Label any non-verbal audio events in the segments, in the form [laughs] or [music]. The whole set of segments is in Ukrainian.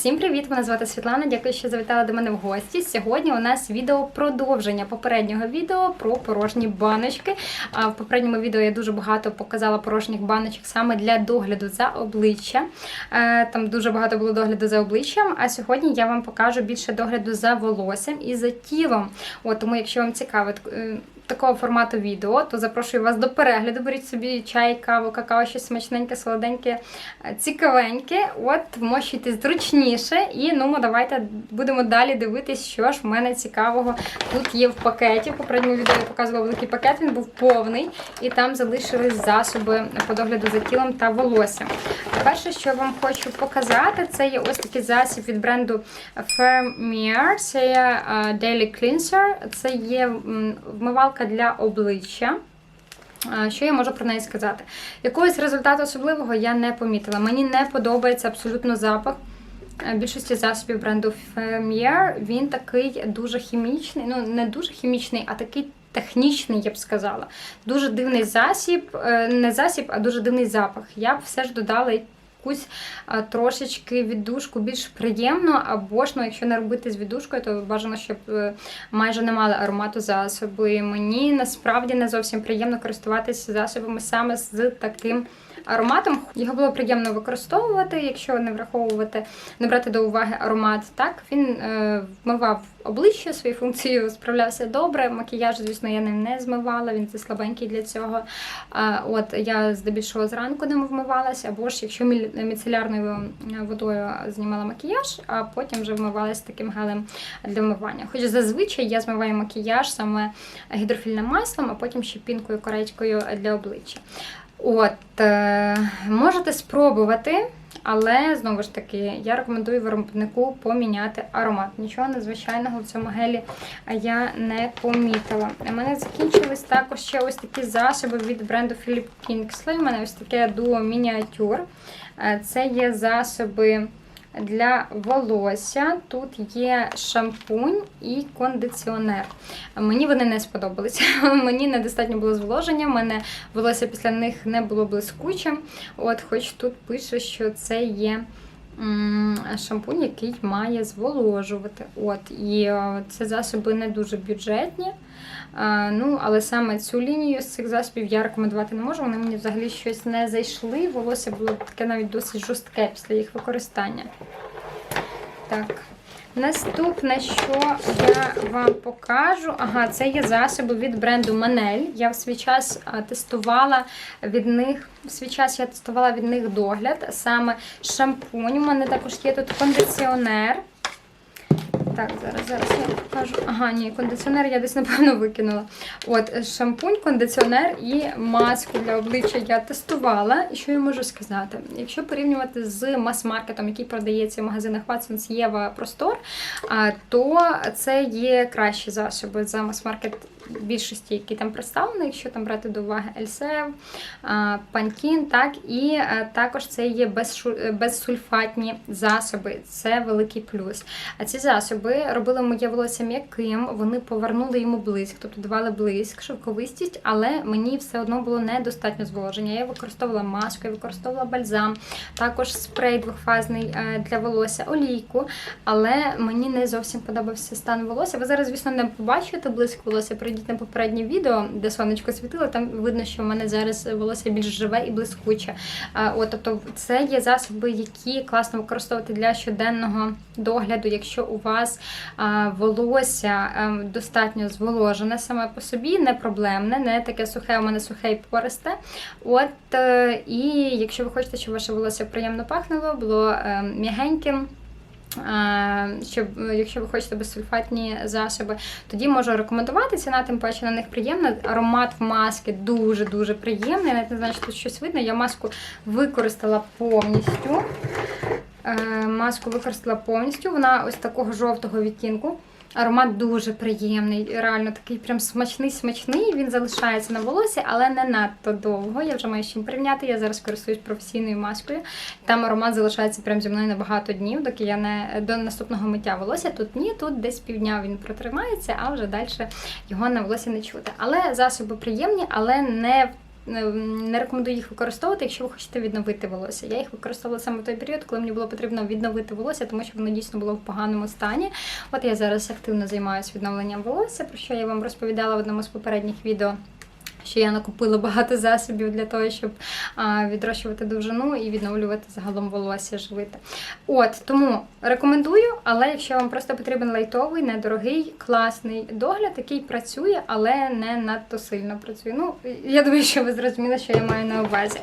Всім привіт! Мене звати Світлана. Дякую, що завітали до мене в гості. Сьогодні у нас відео продовження попереднього відео про порожні баночки. В попередньому відео я дуже багато показала порожніх баночок саме для догляду за обличчя. Е, Там дуже багато було догляду за обличчям. А сьогодні я вам покажу більше догляду за волоссям і за тілом. От тому, якщо вам цікаво. Такого формату відео, то запрошую вас до перегляду. Беріть собі чай, каву, какао, щось смачненьке, солоденьке, е, цікавеньке. От, вмощуйте зручніше. І ну, давайте будемо далі дивитись, що ж в мене цікавого тут є в пакеті. Попередньому відео я показувала великий пакет, він був повний, і там залишились засоби по догляду за тілом та волоссям. Перше, що я вам хочу показати, це є ось такий засіб від бренду Firmier. Це є е, Daily Cleanser. Це є м, вмивалка для обличчя. Що я можу про неї сказати? Якогось результату особливого я не помітила. Мені не подобається абсолютно запах. Е, Більшості засобів бренду Firmier. Він такий дуже хімічний, ну не дуже хімічний, а такий технічний, я б сказала. Дуже дивний засіб, е, не засіб, а дуже дивний запах. Я б все ж додала якусь а, трошечки віддушку більш приємну, або ж, ну, якщо не робити з віддушкою, то бажано, щоб е, майже не мали аромату засоби. Мені насправді не зовсім приємно користуватися засобами саме з таким. Ароматом його було приємно використовувати, якщо не враховувати, не брати до уваги аромат. Так він е, вмивав обличчя, свою функцію справлявся добре. Макіяж, звісно, я ним не змивала, він це слабенький для цього. От я здебільшого зранку ним вмивалася, або ж якщо міцелярною водою знімала макіяж, а потім вже вмивалася таким гелем для вмивання. Хоч зазвичай я змиваю макіяж саме гідрофільним маслом, а потім ще пінкою корейською для обличчя. От, е, можете спробувати, але знову ж таки, я рекомендую виробнику поміняти аромат. Нічого незвичайного в цьому гелі я не помітила. У мене закінчились також ще ось такі засоби від бренду Philip Kingsley. У мене ось таке дуо мініатюр. Е, Це є засоби для волосся. Тут є шампунь і кондиціонер. Мені вони не сподобалися. [laughs] Мені недостатньо було зволоження, в мене волосся після них не було блискучим. От, хоч тут пише, що це є. Шампунь, який має зволожувати. От, і е, це засоби не дуже бюджетні. Ну, але саме цю лінію з цих засобів я рекомендувати не можу. Вони мені взагалі щось не зайшли. Волосся було таке навіть досить жорстке після їх використання. Так. Наступне, що я вам покажу, ага, це є засоби від бренду Manel. Я в свій час тестувала від них, в свій час я тестувала від них догляд, саме шампунь. У мене також є тут кондиціонер. Так, зараз, зараз я покажу. Ага, ні, кондиціонер я десь, напевно, викинула. От, е, шампунь, кондиціонер і маску для обличчя я тестувала. І що я можу сказати? Якщо порівнювати з мас-маркетом, який продається в магазинах Watsons, Єва, Простор, то це є кращі засоби за мас-маркет більшості, які там представлені, якщо там брати до уваги Ельсев, Пантін, так, і е, також це є безсульфатні засоби. Це великий плюс. А ці засоби робили моє волосся м'яким, вони повернули йому блиск, тобто давали блиск, шовковистість, але мені все одно було недостатньо зволоження. Я використовувала маску, я використовувала бальзам, також спрей двохфазний е, для волосся, олійку, але мені не зовсім подобався стан волосся. Ви зараз, звісно, не побачите блиск волосся. На попереднє відео, де сонечко світило. Там видно, що в мене зараз волосся більш живе і блискуче. От, тобто, це є засоби, які класно використовувати для щоденного догляду, якщо у вас волосся достатньо зволожене саме по собі, не проблемне, не таке сухе, у мене сухе і пористе. От, е, і якщо ви хочете, щоб ваше волосся приємно пахнуло, було е, м'ягеньким. Е, Щоб, якщо ви хочете безсульфатні засоби, тоді можу рекомендувати. Ціна тим паче на них приємна. Аромат в маски дуже-дуже приємний. Навіть не знаю, що тут щось видно. Я маску використала повністю. Е, Маску використала повністю. Вона ось такого жовтого відтінку. Аромат дуже приємний, реально такий прям смачний, смачний. Він залишається на волосі, але не надто довго. Я вже маю чим порівняти. Я зараз користуюсь професійною маскою. Там аромат залишається прям зі мною на багато днів, доки я не до наступного миття волосся. Тут ні, тут десь півдня він протримається, а вже далі його на волосі не чути. Але засоби приємні, але не не рекомендую їх використовувати, якщо ви хочете відновити волосся. Я їх використовувала саме в той період, коли мені було потрібно відновити волосся, тому що воно дійсно було в поганому стані. От я зараз активно займаюся відновленням волосся, про що я вам розповідала в одному з попередніх відео. Що я накупила багато засобів для того, щоб відрощувати довжину і відновлювати загалом волосся живити. От тому рекомендую, але якщо вам просто потрібен лайтовий, недорогий, класний догляд, який працює, але не надто сильно працює. Ну, я думаю, що ви зрозуміли, що я маю на увазі.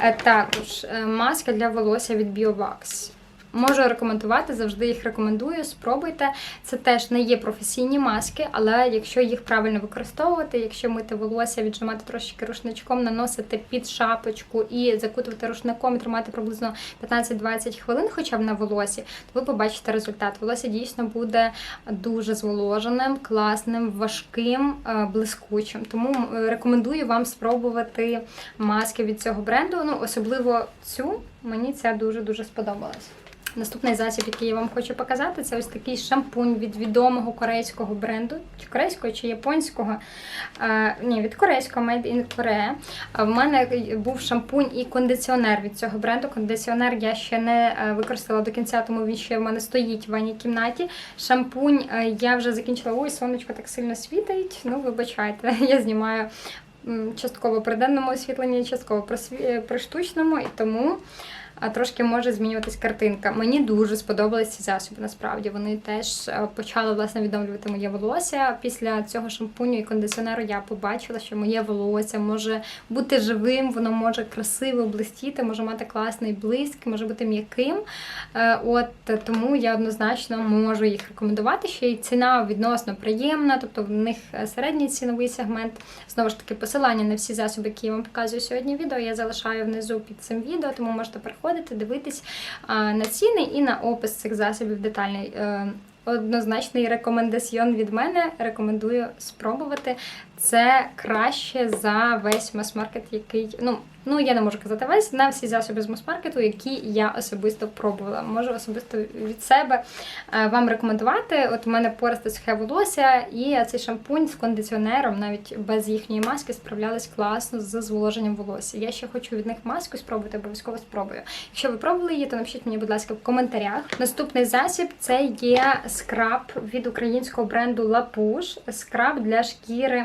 Е, Також е, маска для волосся від BioVax. Можу рекомендувати, завжди їх рекомендую. Спробуйте. Це теж не є професійні маски, але якщо їх правильно використовувати, якщо мити волосся, віджимати трошки рушничком, наносити під шапочку і закутувати рушником і тримати приблизно 15-20 хвилин, хоча б на волосі, то ви побачите результат. Волосся дійсно буде дуже зволоженим, класним, важким, е, блискучим. Тому рекомендую вам спробувати маски від цього бренду. Ну, особливо цю мені ця дуже дуже сподобалась. Наступний засіб, який я вам хочу показати, це ось такий шампунь від відомого корейського бренду, чи корейського, чи японського. Е, ні, від корейського Made in Korea. А В мене був шампунь і кондиціонер від цього бренду. Кондиціонер я ще не е, використала до кінця, тому він ще в мене стоїть в ванній кімнаті. Шампунь е, я вже закінчила. Ой, сонечко так сильно світить. Ну, вибачайте, [laughs] я знімаю частково при денному освітленні, частково при, штучному, і тому а трошки може змінюватись картинка. Мені дуже сподобались ці засоби. Насправді вони теж е, почали власне відновлювати моє волосся. Після цього шампуню і кондиціонеру я побачила, що моє волосся може бути живим, воно може красиво блистіти, може мати класний блиск, може бути м'яким. Е, От тому я однозначно можу їх рекомендувати. Ще й ціна відносно приємна, тобто в них е, середній ціновий сегмент. Знову ж таки, посилання на всі засоби, які я вам показую сьогодні відео, я залишаю внизу під цим відео, тому можете переходити, дивитись а, на ціни і на опис цих засобів детальний. Е, Однозначний рекомендаціон від мене. Рекомендую спробувати. Це краще за весь мас-маркет, який. Ну, ну я не можу казати весь на всі засоби з мас-маркету, які я особисто пробувала. Можу особисто від себе е, вам рекомендувати. От у мене пористе сухе волосся, і цей шампунь з кондиціонером, навіть без їхньої маски, справлялись класно з зволоженням волосся. Я ще хочу від них маску спробувати, обов'язково спробую. Якщо ви пробували її, то напишіть мені, будь ласка, в коментарях. Наступний засіб це є скраб від українського бренду Лапуш. Скраб для шкіри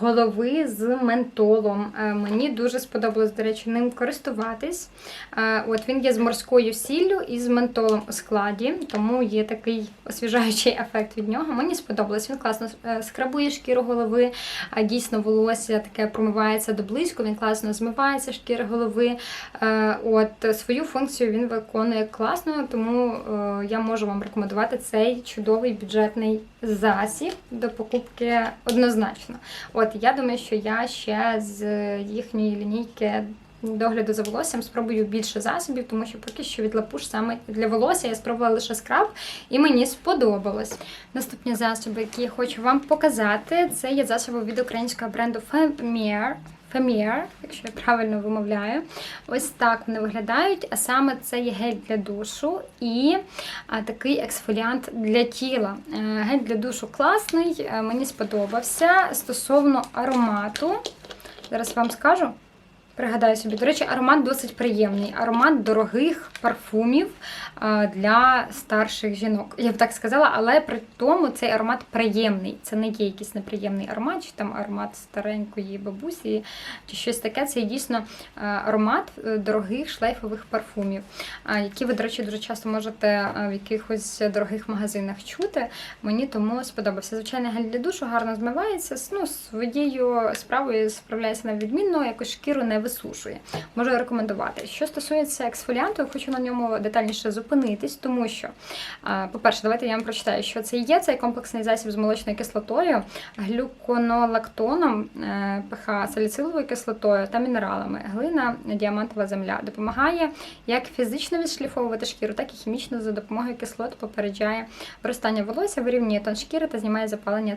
голови з ментолом. Е, Мені дуже сподобалось, до речі, ним користуватись. Е, От він є з морською сіллю і з ментолом у складі, тому є такий освіжаючий [laughs] ефект від нього. Мені сподобалось. Він класно е, скрабує шкіру голови, а дійсно волосся таке промивається до близько, він класно змивається шкіри голови. От свою функцію він виконує класно, тому я можу вам рекомендувати цей чудовий бюджетний засіб до покупки однозначно. От я думаю, що я ще з їхньої лінійки. Догляду за волоссям спробую більше засобів, тому що поки що від лапуш саме для волосся я спробувала лише скраб, і мені сподобалось. Наступні засоби, які я хочу вам показати, це є засоби від українського бренду Femier. Femier, якщо я правильно вимовляю. Ось так вони виглядають. А саме це є гель для душу і такий ексфоліант для тіла. Е, Гель для душу класний, е, мені сподобався. Стосовно аромату, зараз вам скажу. Пригадаю собі, до речі, аромат досить приємний. Аромат дорогих парфумів для старших жінок. Я б так сказала, але при тому цей аромат приємний. Це не є якийсь неприємний аромат, чи там аромат старенької бабусі, чи щось таке. Це дійсно аромат е, дорогих шлейфових парфумів, які ви, до речі, дуже часто можете в якихось дорогих магазинах чути. Мені тому сподобався. Звичайно, гель для душу гарно змивається. Ну, своєю справою справляється на відмінно, якось шкіру не висушує. Можу рекомендувати. Що стосується ексфоліанту, я хочу на ньому детальніше зупинитись, тому що, по-перше, давайте я вам прочитаю, що це є. Цей комплексний засіб з молочною кислотою, глюконолактоном, е, ПХ, саліциловою кислотою та мінералами. Глина, діамантова земля допомагає як фізично відшліфовувати шкіру, так і хімічно за допомогою кислот попереджає виростання волосся, вирівнює тон шкіри та знімає запалення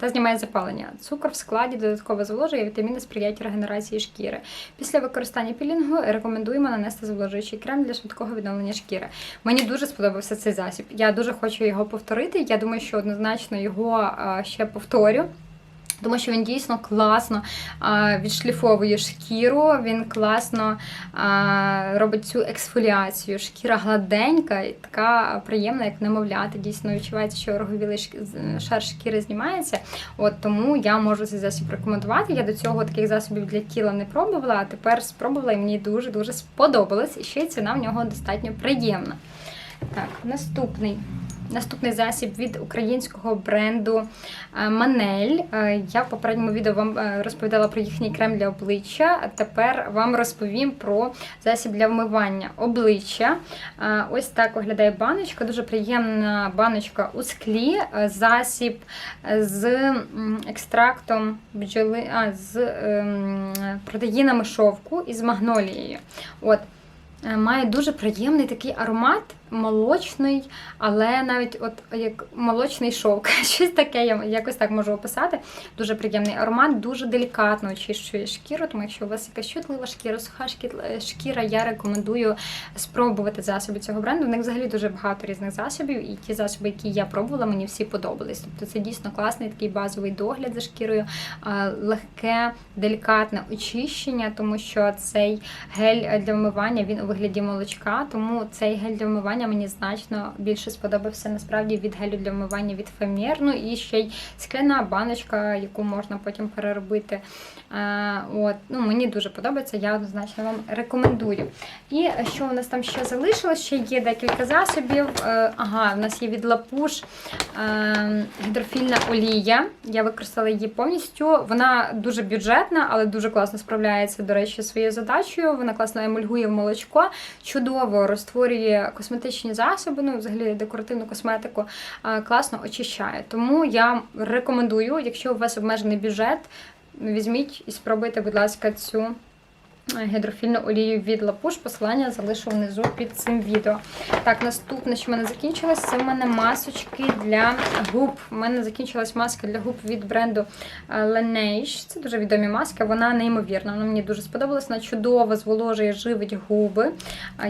та знімає запалення. Цукор в складі додатково зволожує, вітаміни сприяють регенерації шкіри. Після використання пілінгу рекомендуємо нанести зволожуючий крем для швидкого відновлення шкіри. Мені дуже сподобався цей засіб. Я дуже хочу його повторити. Я думаю, що однозначно його ще повторю. Тому що він дійсно класно відшліфовує шкіру, він класно робить цю ексфоліацію. Шкіра гладенька і така приємна, як немовляти. Дійсно відчувається, що роговілий шар шкіри знімається. От тому я можу цей засіб рекомендувати. Я до цього таких засобів для тіла не пробувала, а тепер спробувала і мені дуже дуже сподобалось. І ще ціна в нього достатньо приємна. Так, наступний. Наступний засіб від українського бренду е, Манель. Е, Я в попередньому відео вам е, розповідала про їхній крем для обличчя. А тепер вам розповім про засіб для вмивання обличчя. Ось так виглядає баночка. Дуже приємна баночка у склі. Засіб з екстрактом бджоли, а, з ем, протеїнами шовку і з магнолією. От. Має дуже приємний такий аромат, молочний, але навіть от як молочний шовк. [laughs] Щось таке я якось так можу описати. Дуже приємний аромат, дуже делікатно очищує шкіру. Тому якщо у вас якась чутлива шкіра, суха шкіра, я рекомендую спробувати засоби цього бренду. У них взагалі дуже багато різних засобів, і ті засоби, які я пробувала, мені всі подобались. Тобто це дійсно класний такий базовий догляд за шкірою, легке, делікатне очищення, тому що цей гель для вмивання він у вигляді молочка, тому цей гель для вмивання мені значно більше сподобався насправді від гелю для вмивання від Фемір. Ну і ще й скляна баночка, яку можна потім переробити. Е, От, ну, мені дуже подобається, я однозначно вам рекомендую. І що у нас там ще залишилось? Ще є декілька засобів. Е, Ага, у нас є від Лапуш е, гідрофільна олія. Я використала її повністю. Вона дуже бюджетна, але дуже класно справляється, до речі, своєю задачею. Вона класно емульгує в молочко, чудово розтворює косметичні засоби, ну, взагалі декоративну косметику, класно очищає. Тому я рекомендую, якщо у вас обмежений бюджет, візьміть і спробуйте, будь ласка, цю гідрофільну олію від Лапуш. Посилання залишу внизу під цим відео. Так, наступне, що в мене закінчилось, це в мене масочки для губ. У мене закінчилась маска для губ від бренду е, Laneige. Це дуже відомі маски, вона неймовірна. Вона мені дуже сподобалась. Вона чудово зволожує, живить губи.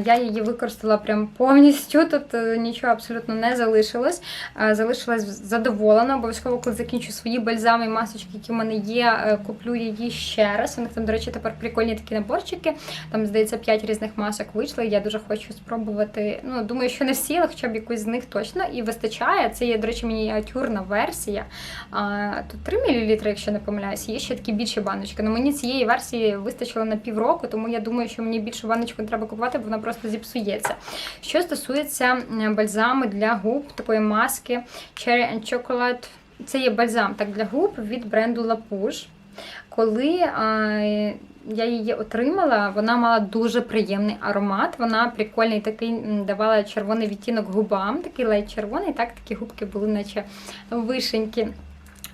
Я її використала прям повністю. Тут е, нічого абсолютно не залишилось. Залишилась задоволена. Обов'язково, коли закінчу свої бальзами і масочки, які в мене є, е, куплю її ще раз. У них там, до речі, тепер прикольні такі наборчики. Там, здається, 5 різних масок вийшли. Я дуже хочу спробувати. Ну, думаю, що не всі, але хоча б якусь з них точно і вистачає. Це є, до речі, мініатюрна версія. А, тут 3 мл, якщо не помиляюсь, є ще такі більші баночки. Ну мені цієї версії вистачило на півроку, тому я думаю, що мені більшу баночку не треба купувати, бо вона просто зіпсується. Що стосується м, бальзаму для губ, такої маски Cherry and Chocolate, це є бальзам так для губ від бренду La. Коли я її отримала, вона мала дуже приємний аромат. Вона прикольний такий давала червоний відтінок губам, такий ледь червоний, так такі губки були, наче вишенькі.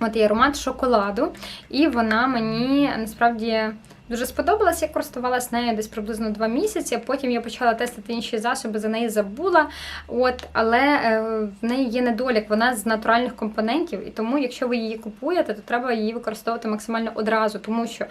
От і аромат шоколаду. І вона мені насправді дуже сподобалась. Я користувалася нею десь приблизно два місяці. Потім я почала тестити інші засоби, за неї забула. От, але е, в неї є недолік, вона з натуральних компонентів, і тому, якщо ви її купуєте, то треба її використовувати максимально одразу, тому що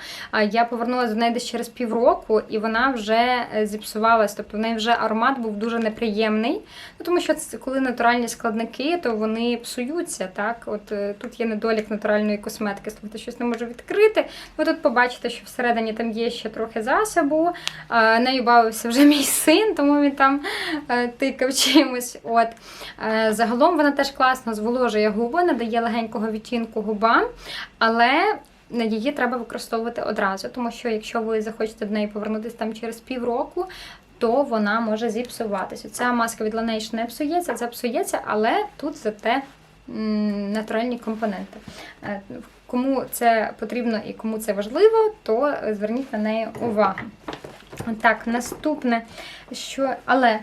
я повернулася до неї десь через півроку, і вона вже е, зіпсувалась. Тобто в неї вже аромат був дуже неприємний. Ну, тому що це, коли натуральні складники, то вони псуються. Так, от е, тут є недолік натуральної косметики. Слухайте, щось не можу відкрити. Ви тут побачите, що всередині там є ще трохи засобу. Е, Нею бавився вже [laughs] мій син, тому він там е, тикав чимось. От. Е, Загалом вона теж класно зволожує губи, надає легенького відтінку губам, але її треба використовувати одразу, тому що якщо ви захочете до неї повернутися там через півроку, то вона може зіпсуватися. Ця маска від Laneige не псується, це псується, але тут зате натуральні компоненти. Кому це потрібно і кому це важливо, то зверніть на неї увагу. Так, наступне, що. Але.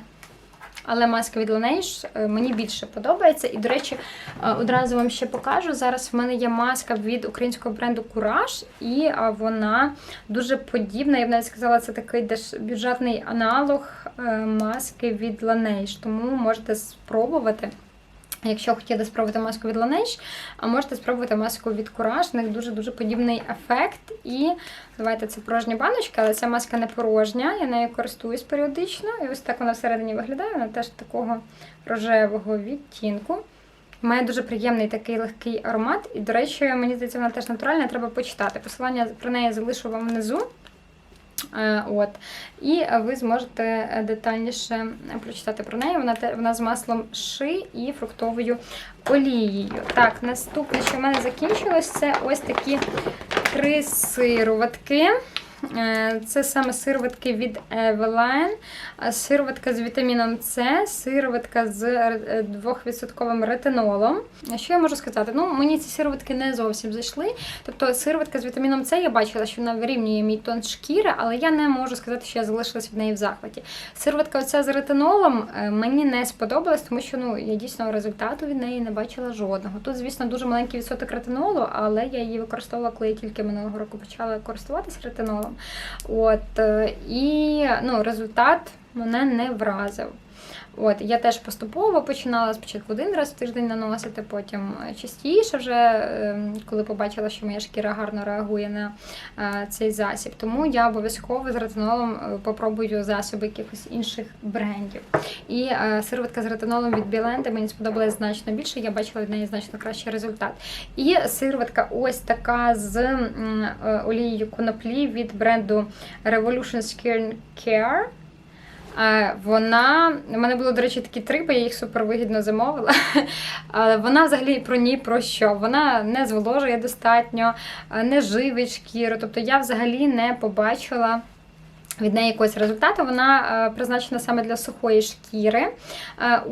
Але маска від Laneige е, мені більше подобається. І, до речі, е, одразу вам ще покажу. Зараз в мене є маска від українського бренду Courage, і е, вона дуже подібна. Я б навіть сказала, це такий бюджетний аналог маски від Laneige. Тому можете спробувати. Якщо хотіли спробувати маску від Laneige, а можете спробувати маску від Courage. В них дуже-дуже подібний ефект. І давайте це порожні баночки, але ця маска не порожня, я нею користуюсь періодично. І ось так вона всередині виглядає, вона теж такого рожевого відтінку. Має дуже приємний такий легкий аромат. І, до речі, мені здається, вона теж натуральна, треба почитати. Посилання про неї залишу вам внизу. Е, От. І ви зможете е, детальніше прочитати про неї. Вона, вона з маслом ши і фруктовою олією. Так, наступне, що в мене закінчилось, це ось такі три сироватки. Е, Це саме сироватки від а сироватка з вітаміном С, сироватка з е, 2% ретинолом. Що я можу сказати? Ну, мені ці сироватки не зовсім зайшли. Тобто сироватка з вітаміном С, я бачила, що вона вирівнює мій тон шкіри, але я не можу сказати, що я залишилась від неї в захваті. Сироватка оця з ретинолом е, мені не сподобалась, тому що ну, я дійсно результату від неї не бачила жодного. Тут, звісно, дуже маленький відсоток ретинолу, але я її використовувала, коли я тільки минулого року почала користуватися ретинолом. От, е, і ну, результат мене не вразив. От, я теж поступово починала спочатку один раз в тиждень наносити, потім е, частіше, вже е, коли побачила, що моя шкіра гарно реагує на е, цей засіб. Тому я обов'язково з ретинолом е, попробую засоби якихось інших брендів. І сироватка з ретинолом від Біленди мені сподобалась значно більше, я бачила від неї значно кращий результат. І сироватка ось така з олією коноплі від бренду Revolution Skin Care. Е, Вона у мене було, до речі, такі три, бо я їх супервигідно замовила. [laughs] Але вона взагалі про ні про що. Вона не зволожує достатньо, е, не живить шкіру. Тобто я взагалі не побачила. Від неї якогось результату вона е, призначена саме для сухої шкіри.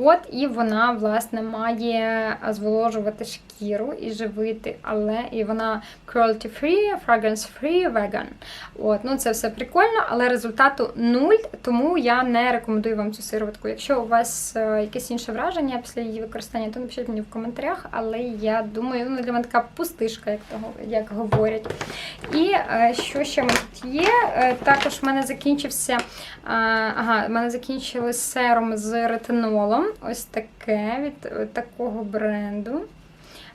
От і вона, власне, має зволожувати шкіру і живити, але і вона cruelty free, fragrance free, vegan. От, ну це все прикольно, але результату нуль, тому я не рекомендую вам цю сироватку. Якщо у вас е, якесь інше враження після її використання, то напишіть мені в коментарях, але я думаю, ну для мене така пустишка, як того, як говорять. І е, що ще мене тут є? Е, також в мене закінчився. ага, в мене закінчилось серум з ретинолом. Ось таке від такого бренду.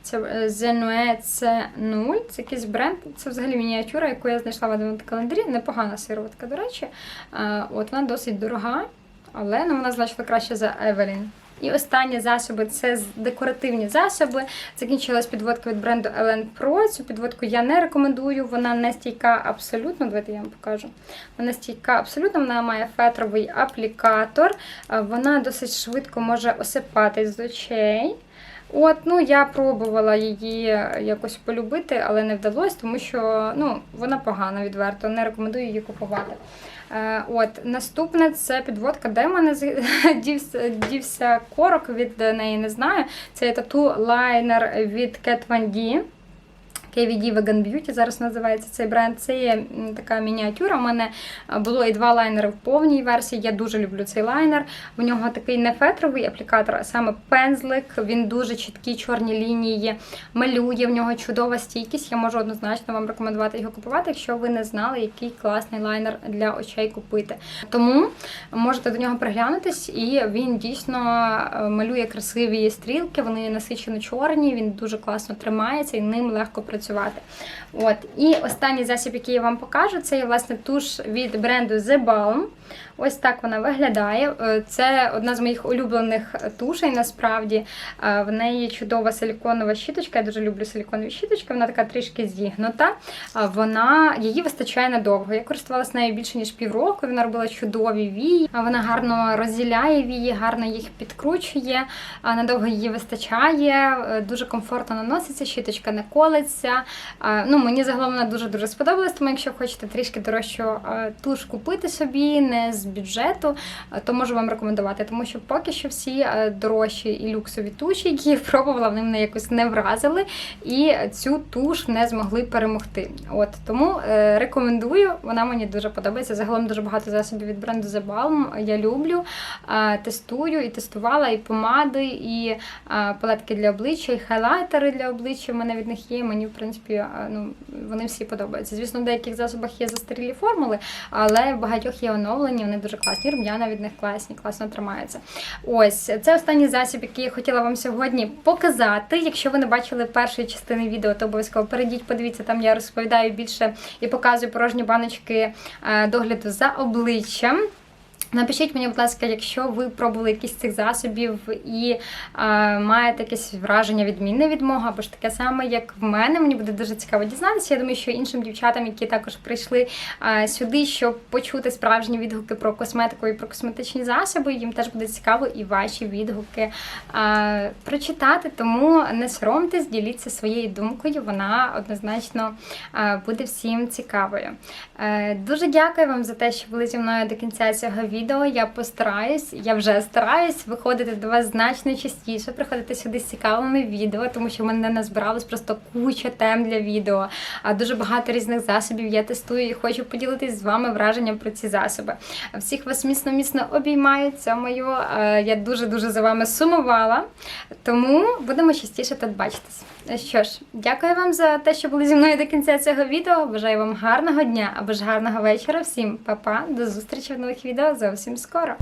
Це е, Zenue C0. Це якийсь бренд. Це взагалі мініатюра, яку я знайшла в одному календарі. Непогана сироватка, до речі. Е, От вона досить дорога, але ну, вона значно краще за Evelyn. І останні засоби це декоративні засоби. Закінчилась підводка від бренду Ellen Pro. Цю підводку я не рекомендую. Вона не стійка абсолютно. Давайте я вам покажу. Вона стійка абсолютно. Вона має фетровий аплікатор. Е, Вона досить швидко може осипатись з очей. От, ну я пробувала її якось полюбити, але не вдалося, тому що ну, вона погана відверто. Не рекомендую її купувати. Е, От наступне це підводка, де мене дівся, дівся корок від неї, не знаю. Це тату лайнер від Kat Von D. KVD Vegan Beauty зараз називається цей бренд. Це є така мініатюра. У мене е, було і два лайнери в повній версії. Я дуже люблю цей лайнер. У нього такий не фетровий аплікатор, а саме пензлик. Він дуже чіткі чорні лінії малює. В нього чудова стійкість. Я можу однозначно вам рекомендувати його купувати, якщо ви не знали, який класний лайнер для очей купити. Тому можете до нього приглянутись, і він дійсно е, малює красиві стрілки. Вони насичено чорні. Він дуже класно тримається і ним легко працювати. От і останній засіб, який я вам покажу, це є власне туш від бренду The Balm. Ось так вона виглядає. Е, Це одна з моїх улюблених тушей. Насправді Е, в неї чудова силіконова щіточка. Я дуже люблю силіконові щіточки. Вона така трішки зігнута. Вона її вистачає надовго. Я користувалася нею більше ніж півроку. Вона робила чудові вії. Вона гарно розділяє вії, гарно їх підкручує. Надовго її вистачає. Е, Дуже комфортно наноситься. Щіточка не колиться. Ну мені загалом вона дуже дуже сподобалась. Тому якщо хочете трішки дорожчу туш купити собі, не з бюджету, то можу вам рекомендувати, тому що поки що всі дорожчі і люксові туші, які я пробувала, вони мене якось не вразили, і цю туш не змогли перемогти. От тому е, рекомендую, вона мені дуже подобається. Загалом дуже багато засобів від бренду The Balm я люблю, тестую і тестувала і помади, і палетки для обличчя, і хайлайтери для обличчя. в мене від них є. Мені принципі ну вони всі подобаються. Звісно, в деяких засобах є застарілі формули, але в багатьох є оновлені, вони дуже класні. Рум'яна від них класні, класно тримаються. Ось це останній засіб, який я хотіла вам сьогодні показати. Якщо ви не бачили першої частини відео, то обов'язково перейдіть, подивіться, там я розповідаю більше і показую порожні баночки е, догляду за обличчям. Напишіть мені, будь ласка, якщо ви пробували якісь цих засобів і е, маєте якесь враження відмінне від мого, або ж таке саме, як в мене. Мені буде дуже цікаво дізнатися. Я думаю, що іншим дівчатам, які також прийшли е, сюди, щоб почути справжні відгуки про косметику і про косметичні засоби, їм теж буде цікаво і ваші відгуки е, прочитати. Тому не соромтесь, діліться своєю думкою. Вона однозначно е, буде всім цікавою. Е, Дуже дякую вам за те, що були зі мною до кінця цього відео. Я постараюсь, я вже стараюсь виходити до вас значно частіше, приходити сюди з цікавими відео, тому що в мене назбиралось просто куча тем для відео. А дуже багато різних засобів я тестую і хочу поділитись з вами враженням про ці засоби. Всіх вас міцно міцно обіймаю. Це моє. Е, Я дуже дуже за вами сумувала. Тому будемо частіше тут бачитись. Що ж, дякую вам за те, що були зі мною до кінця цього відео. Бажаю вам гарного дня або ж гарного вечора. Всім па-па, до зустрічі в нових відео зовсім скоро.